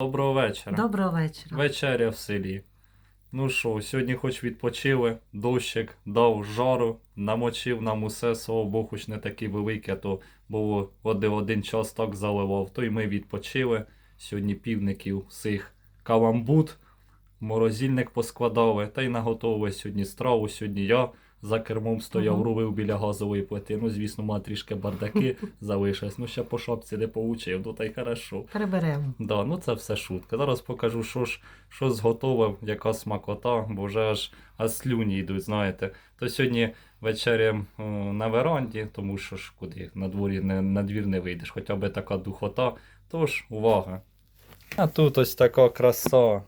Доброго вечора. Доброго вечора. Вечеря в селі. Ну що, сьогодні хоч відпочили, дощик дав жару, намочив нам усе, слава Богу, хоч не такий великий, а то було один, один час так заливав. То й ми відпочили. Сьогодні півників всіх каламбут, морозильник поскладали, та й наготовили сьогодні страву. Сьогодні я за кермом стояв, Ага. рубив біля газової плити. Ну, звісно, мав трішки бардаки залишилось. Ну, ще по шапці не получив, ну та й хорошо. Переберемо. Да, ну це все шутка. Зараз покажу, що ж що зготовив, яка смакота, бо вже аж, аж слюні йдуть, знаєте. То сьогодні вечерям е, на веранді, тому що ж куди на дворі не, на двір не вийдеш, хоча б така духота. Тож, увага. А тут ось така краса.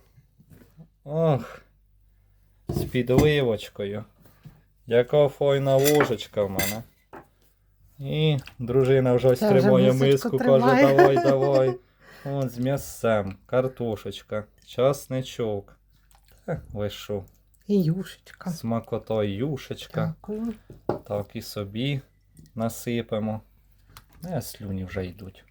Ох. З підливочкою. Яка файна ложечка в мене. І дружина вже ось Та вже тримає мисочку миску, тримає. каже, давай, давай. От з м'ясцем, картошечка, часничок. Та, ви що, І юшечка. смакота юшечка. Дякую. Так і собі насипемо. Не, слюні вже йдуть.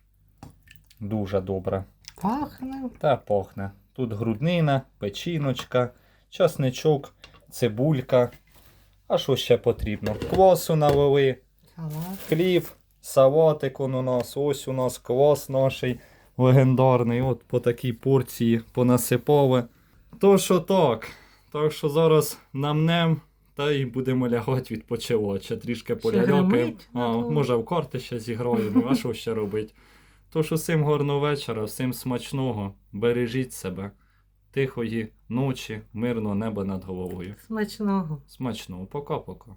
Дуже добре. Пахне. Та пахне. Тут груднина, печіночка, часничок, цибулька. А що ще потрібно? Квасу налили, хліб, салатик он у нас. Ось у нас квас наш легендарний. От по такій порції понасипали. То що так. Так що зараз намнем та й будемо лягати відпочивати. Ще трішки полялякаємо. А, може в карти ще зіграємо, а що ще робити? Тож усім гарного вечора, всім смачного, бережіть себе, тихої ночі, мирного неба над головою. Смачного. Смачного, пока-пока.